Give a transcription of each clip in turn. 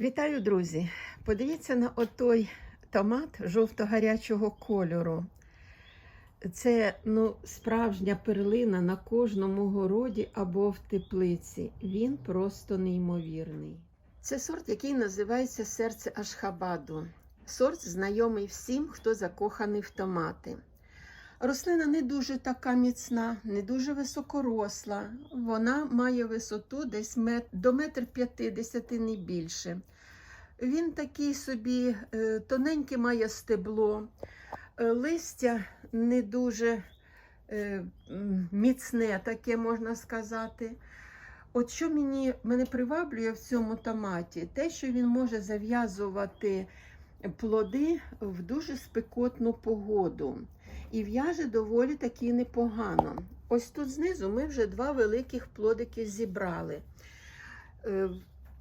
Вітаю, друзі! Подивіться на отой томат жовто-гарячого кольору. Це ну, справжня перлина на кожному городі або в теплиці. Він просто неймовірний. Це сорт, який називається серце Ашхабаду. Сорт знайомий всім, хто закоханий в томати. Рослина не дуже така міцна, не дуже високоросла. Вона має висоту десь мет... до метр п'ятдесяти, не більше. Він такий собі е, тоненьке має стебло, е, листя не дуже е, міцне, таке можна сказати. От що мені, мене приваблює в цьому томаті, те, що він може зав'язувати плоди в дуже спекотну погоду і в'яже доволі таки непогано. Ось тут знизу ми вже два великих плодики зібрали. Е,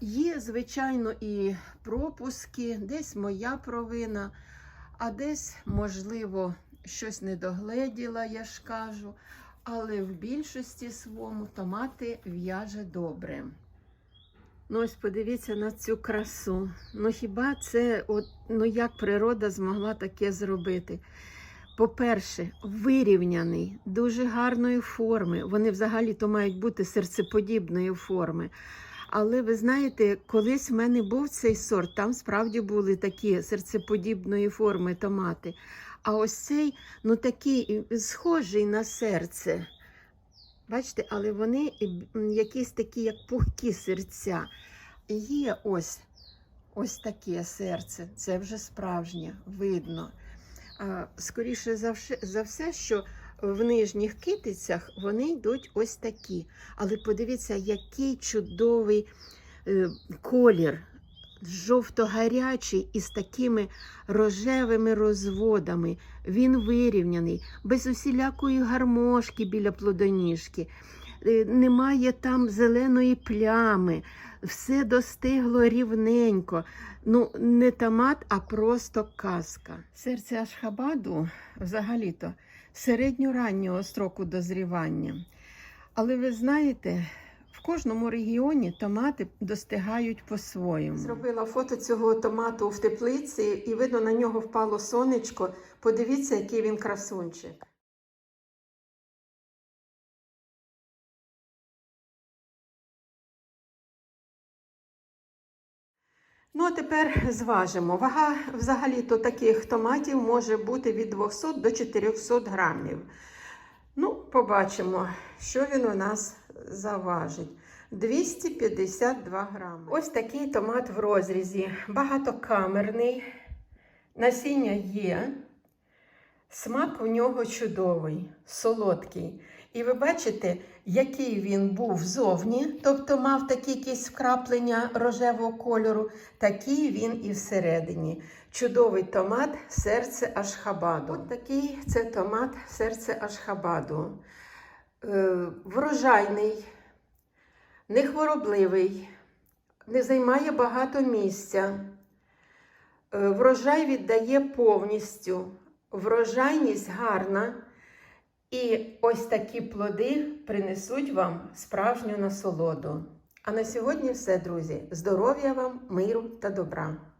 Є, звичайно, і пропуски, десь моя провина, а десь, можливо, щось не догледіла, я ж кажу. Але в більшості своєму томати в'яже добре. Ну, ось подивіться на цю красу. Ну хіба це, от, ну як природа змогла таке зробити? По-перше, вирівняний, дуже гарної форми. Вони взагалі-то мають бути серцеподібної форми. Але ви знаєте, колись в мене був цей сорт, там справді були такі серцеподібної форми томати. А ось цей, ну такий схожий на серце. Бачите, але вони якісь такі, як пухкі серця. Є ось ось таке серце. Це вже справжнє, видно. Скоріше за все, що в нижніх китицях вони йдуть ось такі. Але подивіться, який чудовий е, колір, жовто-гарячий із такими рожевими розводами. Він вирівняний, без усілякої гармошки біля плодоніжки. Е, Немає там зеленої плями, все достигло рівненько. Ну, не томат, а просто казка. Серце Ашхабаду взагалі-то середньораннього строку дозрівання. Але ви знаєте, в кожному регіоні томати достигають по-своєму. Зробила фото цього томату в теплиці, і видно, на нього впало сонечко. Подивіться, який він красунчик. Ну, а тепер зважимо. Вага взагалі-то таких томатів може бути від 200 до 400 грамів. Ну, побачимо, що він у нас заважить. 252 грами. Ось такий томат в розрізі. Багатокамерний. Насіння є. Смак у нього чудовий, солодкий. І ви бачите, який він був зовні, тобто мав такі якісь вкраплення рожевого кольору, такий він і всередині. Чудовий томат серце Ашхабаду. От такий це томат серце Ашхабаду. Е, врожайний, нехворобливий, не займає багато місця. Е, Врожай віддає повністю. Врожайність гарна. І ось такі плоди принесуть вам справжню насолоду. А на сьогодні все, друзі. Здоров'я вам, миру та добра!